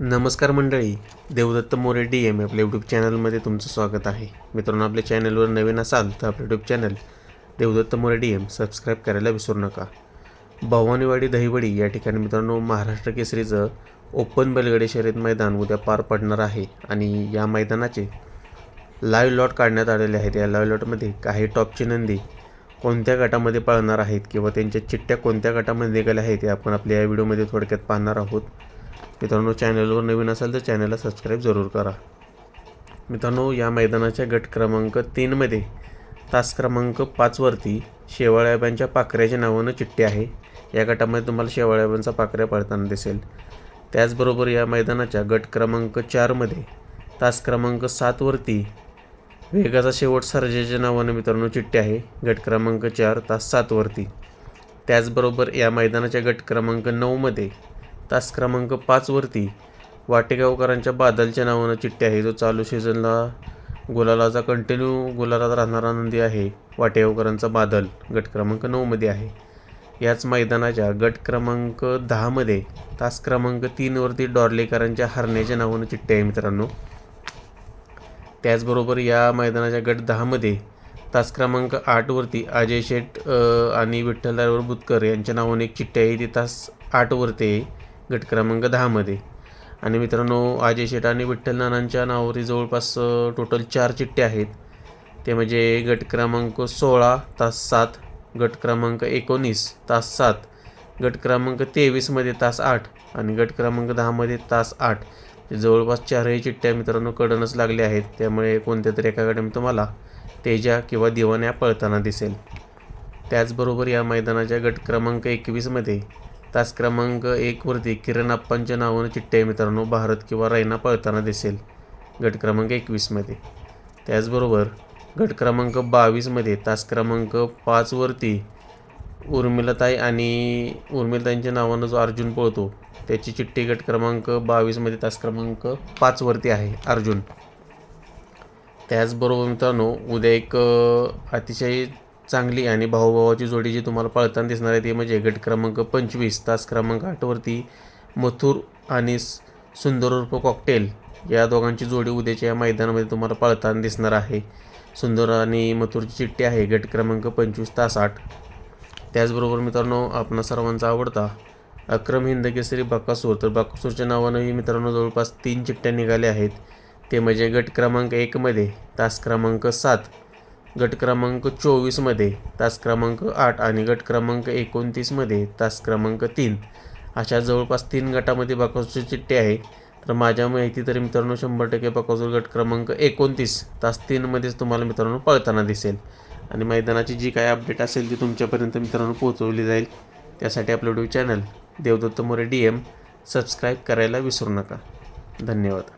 नमस्कार मंडळी Devdatta More D M आपल्या यूट्यूब चॅनलमध्ये तुमचं स्वागत आहे. मित्रांनो आपल्या चॅनलवर नवीन असाल तर आपलं YouTube channel Devdatta More D M subscribe करायला विसरू नका. भवानीवाडी दहिवडी या ठिकाणी मित्रांनो महाराष्ट्र केसरीचं ओपन बैलगाडी शर्यत मैदान उद्या पार पडणार आहे आणि या मैदानाचे लाईव्ह लॉट काढण्यात आलेले आहेत. या लाईव्ह लॉटमध्ये काही टॉपची नंदी कोणत्या गटामध्ये पळणार आहेत किंवा त्यांच्या चिठ्ठ्या कोणत्या गटामध्ये निघाल्या आहेत हे आपण आपल्या या व्हिडिओमध्ये थोडक्यात पाहणार आहोत. मित्रांनो चॅनलवर नवीन असाल तर चॅनलला सबस्क्राईब जरूर करा. मित्रांनो या मैदानाच्या गट क्रमांक तीनमध्ये तास क्रमांक पाचवरती शेवाळ्याबांच्या पाकऱ्याच्या नावानं चिठ्ठी आहे. या गटामध्ये तुम्हाला शेवाळ्याबांचा पाकऱ्या पळताना दिसेल. त्याचबरोबर या मैदानाच्या गट क्रमांक चारमध्ये तास क्रमांक सातवरती वेगाचा शेवट सर्जेच्या नावानं मित्रांनो चिठ्ठी आहे. गट क्रमांक चार तास सातवरती त्याचबरोबर या मैदानाच्या गट क्रमांक नऊमध्ये तास क्रमांक पाचवरती वाटेगावकरांच्या बादलच्या नावानं चिठ्ठ्या आहे. जो चालू सीझनला गुलालाचा कंटिन्यू गुलालात राहणारा नंदी आहे. वाटेगावकरांचा बादल गट क्रमांक नऊमध्ये आहे. याच मैदानाच्या गट क्रमांक दहामध्ये तास क्रमांक तीनवरती डॉर्लेकरांच्या हरण्याच्या नावानं चिठ्ठी आहे मित्रांनो. त्याचबरोबर या मैदानाच्या गट दहामध्ये तास क्रमांक आठवरती अजय शेठ आणि विठ्ठलराव बुतकर यांच्या नावाने एक चिठ्ठी आहे. ती तास आठवरती आहे. गट क्रमांक दहामध्ये आणि मित्रांनो अजय शेट आणि विठ्ठल नानांच्या नावावरती जवळपास टोटल चार चिठ्ठे आहेत. ते म्हणजे गट क्रमांक सोळा तास सात गट क्रमांक एकोणीस तास सात गट क्रमांक तेवीसमध्ये तास आठ आणि गट क्रमांक दहामध्ये तास आठ. जवळपास चारही चिठ्ठ्या मित्रांनो कडनच लागल्या आहेत. त्यामुळे कोणत्या तरी एका तुम्हाला तेजा किंवा दिवाण्या पळताना दिसेल. त्याचबरोबर या मैदानाच्या गट क्रमांक एकवीसमध्ये तास क्रमांक एकवरती किरण आप्पांच्या नावानं चिठ्ठ्या आहे मित्रांनो. भारत किंवा रैना पळताना दिसेल. गट क्रमांक एकवीसमध्ये त्याचबरोबर गट क्रमांक बावीसमध्ये तास क्रमांक पाचवरती उर्मिलाताई आणि उर्मिलताईंच्या नावानं जो अर्जुन पळतो त्याची चिठ्ठी गट क्रमांक बावीसमध्ये तास क्रमांक पाचवरती आहे अर्जुन. त्याचबरोबर मित्रांनो उद्या एक अतिशय चांगली आणि भाऊभावाची जोडी जी तुम्हाला पळताना दिसणार आहे ती म्हणजे गट क्रमांक पंचवीस तास क्रमांक आठवरती मथुर आणि सुंदर उर्फ कॉकटेल या दोघांची जोडी उद्याच्या या मैदानामध्ये तुम्हाला पळताना दिसणार आहे. सुंदर आणि मथुरची चिठ्ठी आहे गट क्रमांक पंचवीस तास आठ. त्याचबरोबर मित्रांनो आपणा सर्वांचा आवडता अक्रम हिंदकेसरी बाकासूर. तर बाकासूरच्या नावानंही मित्रांनो जवळपास तीन चिठ्ठ्या निघाल्या आहेत. ते म्हणजे गट क्रमांक एकमध्ये तास क्रमांक सात. गट क्रमांक चोवीसमध्ये तास क्रमांक आठ आणि गट क्रमांक एकोणतीसमध्ये तास क्रमांक तीन. अशा जवळपास तीन गटामध्ये बाकासूरची चिठ्ठी आहे. तर माझ्या माहिती तरी मित्रांनो शंभर टक्के बाकासूर गट क्रमांक एकोणतीस तास तीनमध्येच तुम्हाला मित्रांनो पळताना दिसेल. आणि मैदानाची जी काय अपडेट असेल ती तुमच्यापर्यंत मित्रांनो पोहोचवली जाईल. त्यासाठी आपलं YouTube channel Devdatta More D M subscribe करायला विसरू नका. धन्यवाद.